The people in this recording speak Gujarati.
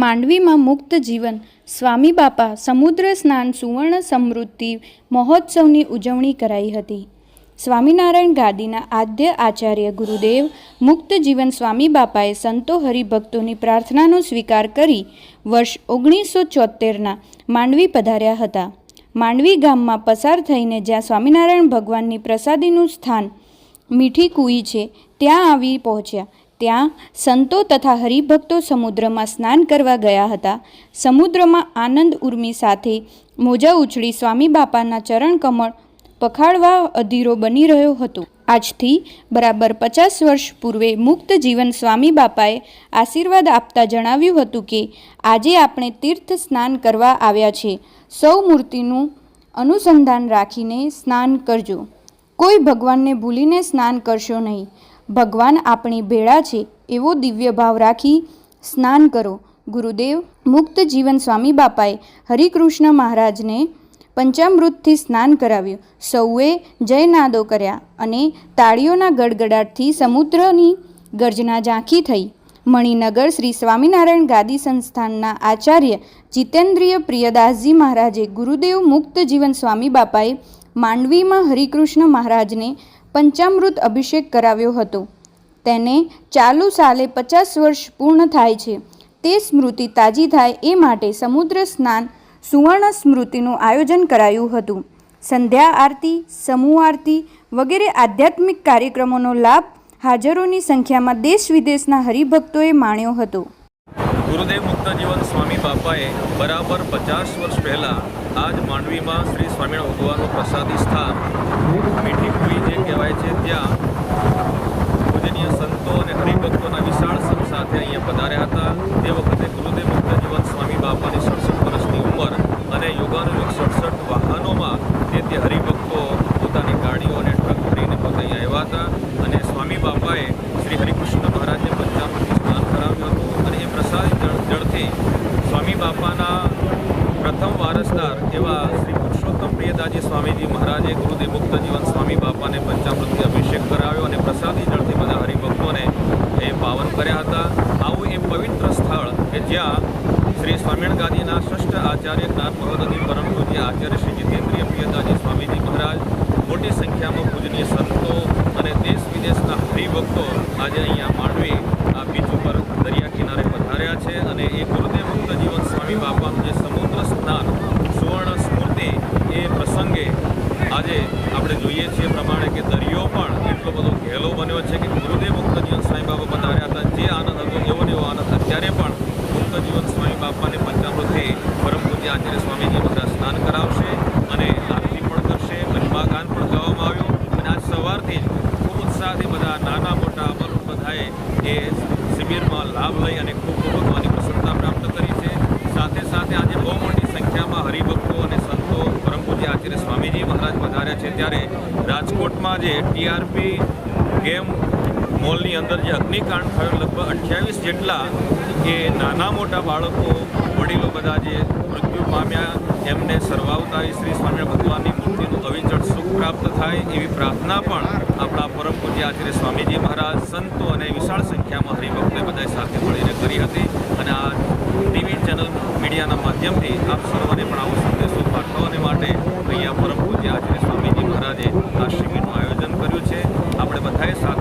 માંડવીમાં મુક્ત જીવન, સ્વામી બાપા સમુદ્ર સ્નાન સુવર્ણ સમૃદ્ધિ મહોત્સવની ઉજવણી કરાઈ હતી. સ્વામિનારાયણ ગાદીના આદ્ય આચાર્ય ગુરુદેવ મુક્ત જીવન સ્વામી બાપાએ સંતો હરિભક્તોની પ્રાર્થનાનો સ્વીકાર કરી વર્ષ ઓગણીસો ચોતેરના માંડવી પધાર્યા હતા. માંડવી ગામમાં પસાર થઈને જ્યાં સ્વામિનારાયણ ભગવાનની પ્રસાદીનું સ્થાન મીઠી કુઈ છે, ત્યાં આવી પહોંચ્યા. ત્યાં સંતો તથા હરિભક્તો સમુદ્રમાં સ્નાન કરવા ગયા હતા. સમુદ્રમાં આનંદ ઉર્મી સાથે મોજા ઉછળી સ્વામી બાપાના ચરણ કમળ પખાડવા અધીરો બની રહ્યો હતો. આજથી બરાબર પચાસ વર્ષ પૂર્વે મુક્ત જીવન સ્વામી બાપાએ આશીર્વાદ આપતા જણાવ્યું હતું કે, આજે આપણે તીર્થ સ્નાન કરવા આવ્યા છે. સૌ મૂર્તિનું અનુસંધાન રાખીને સ્નાન કરજો. કોઈ ભગવાનને ભૂલીને સ્નાન કરશો નહીં. ભગવાન આપણી ભેળા છે એવો દિવ્ય ભાવ રાખી સ્નાન કરો. ગુરુદેવ મુક્ત જીવન સ્વામી બાપાએ હરિકૃષ્ણ મહારાજને પંચામૃતથી સ્નાન કરાવ્યું. સૌએ જયનાદો કર્યા અને તાળીઓના ગડગડાટથી સમુદ્રની ગર્જના ઝાંખી થઈ. મણિનગર શ્રી સ્વામિનારાયણ ગાદી સંસ્થાનના આચાર્ય જીતેન્દ્રિય પ્રિયદાસજી મહારાજે ગુરુદેવ મુક્ત જીવન સ્વામી બાપાએ માંડવીમાં હરિકૃષ્ણ મહારાજને પંચામૃત અભિષેક કરાવ્યો હતો. તેને ચાલુ સાલે પચાસ વર્ષ પૂર્ણ થાય છે. તે સ્મૃતિ તાજી થાય એ માટે સમુદ્ર સ્નાન સુવર્ણ સ્મૃતિનું આયોજન કરાયું હતું. સંધ્યા આરતી, સમૂહ આરતી વગેરે આધ્યાત્મિક કાર્યક્રમોનો લાભ હાજરોની સંખ્યામાં દેશ વિદેશના હરિભક્તોએ માણ્યો હતો. ગુરુદેવ મુક્ત જીવન સ્વામી બાપાએ બરાબર પચાસ વર્ષ પહેલાં આજ માંડવીમાં શ્રી સ્વામિનારાયણ ભગવાનનું પ્રસાદી સ્થાન, મીઠી કુઈ જે કહેવાય છે, ત્યાં પૂજનીય સંતો અને હરિભક્તોના વિશાળ સંઘ સાથે અહીંયા પધાર્યા હતા તે વખતે ગુરુદેવ મુક્ત જીવન સ્વામી બાપાની સડસઠ વર્ષની ઉંમર અને યોગાનુયોગ સડસઠ વાહનોમાં તે તે હરિભક્તો પોતાની ગાડીઓ અને ટ્રક ભરીને પોતે અહીંયા આવ્યા હતા અને સ્વામી બાપાએ શ્રી હરિકૃષ્ણ મહારાજને પંચામૃતથી સ્નાન કરાવ્યું હતું અને એ પ્રસાદ જળ જળથી સ્વામી બાપાના પ્રથમ વારસદાર એવા શ્રી પુરુષોત્તમ સ્વામીજી મહારાજે ગુરુદેવ મુક્ત જીવન સ્વામી બાપાને પંચામૃતથી અભિષેક કરાવ્યો અને પ્રસાદી જળથી બધા હરિભક્તોને એ પાવન કર્યા હતા. આવું એ પવિત્ર સ્થળ કે જ્યાં શ્રી સ્વામિનારાયણ ગાદીના શ્રેષ્ઠ આચાર્ય જ્ઞાન મહોદય પરમ પૂજ્ય આચાર્ય શ્રી જીતેન્દ્રિય પ્રિયદાજી સ્વામીજી મહારાજ, મોટી સંખ્યામાં પૂજનીય સંતો અને દેશ વિદેશના હરિભક્તો આજે અહીંયા માંડવી આ બીચ ઉપર દરિયા કિનારે પધાર્યા છે અને એ ગુરુદેવ મુક્ત જીવન સ્વામી બાપાનું જે સમુદ્ર સ્નાન સુવર્ણ સ્મૃતિ એ પ્રસંગે આજે આપણે જોઈએ છીએ પ્રમાણે કે દરિયો પણ એટલો બધો ઘેલો બન્યો છે કે ગુરુદેવ મુક્ત જીવન સ્વામી બાપા પધાર્યા હતા જે આનંદ હતો એવો ને એવો આનંદ અત્યારે પણ મુક્ત જીવન સ્વામી બાપાને પંચામૃતથી પરમ પૂજ્ય આચાર્ય સ્વામીજી બધા સ્નાન કરાવશે અને આરતી પણ કરશે મહિમાગાન પણ ગાવામાં આવ્યું અને આજ સવારથી જ ખૂબ ઉત્સાહથી બધા નાના મોટા અમર બધાએ એ શિબિરમાં લાભ લઈ અને ખૂબ ખૂબ ભગવાનની પ્રસન્નતા પ્રાપ્ત કરી છે સાથે સાથે આજે બહુ મોટી સંખ્યામાં હરિભક્તો અને સંતો પરમ પૂજ્ય આચાર્ય સ્વામીજી મહારાજ પધાર્યા છે ત્યારે રાજકોટમાં જે ટીઆરપી ગેમ મોલની અંદર જે અગ્નિકાંડ થયો, લગભગ અઠ્યાવીસ જેટલા એ નાના મોટા બાળકો, વડીલો બધા જે મૃત્યુ પામ્યા, એમને સર્વાવતારી શ્રી સ્વામી ભગવાનની મૂર્તિનું અવિચળ સુખ પ્રાપ્ત થાય એવી પ્રાર્થના પણ આપણા પરમ પૂજ્ય આચાર્ય સ્વામીજી મહારાજ, સંતો અને વિશાળ સંખ્યામાં હરિભક્તોએ બધાએ સાથે મળીને કરી હતી. અને આ ટીવી ચેનલ મીડિયાના માધ્યમથી આપ સર્વને પણ આવું આજે આ શિબિરનું આયોજન કર્યું છે. આપણે બધાએ સાથે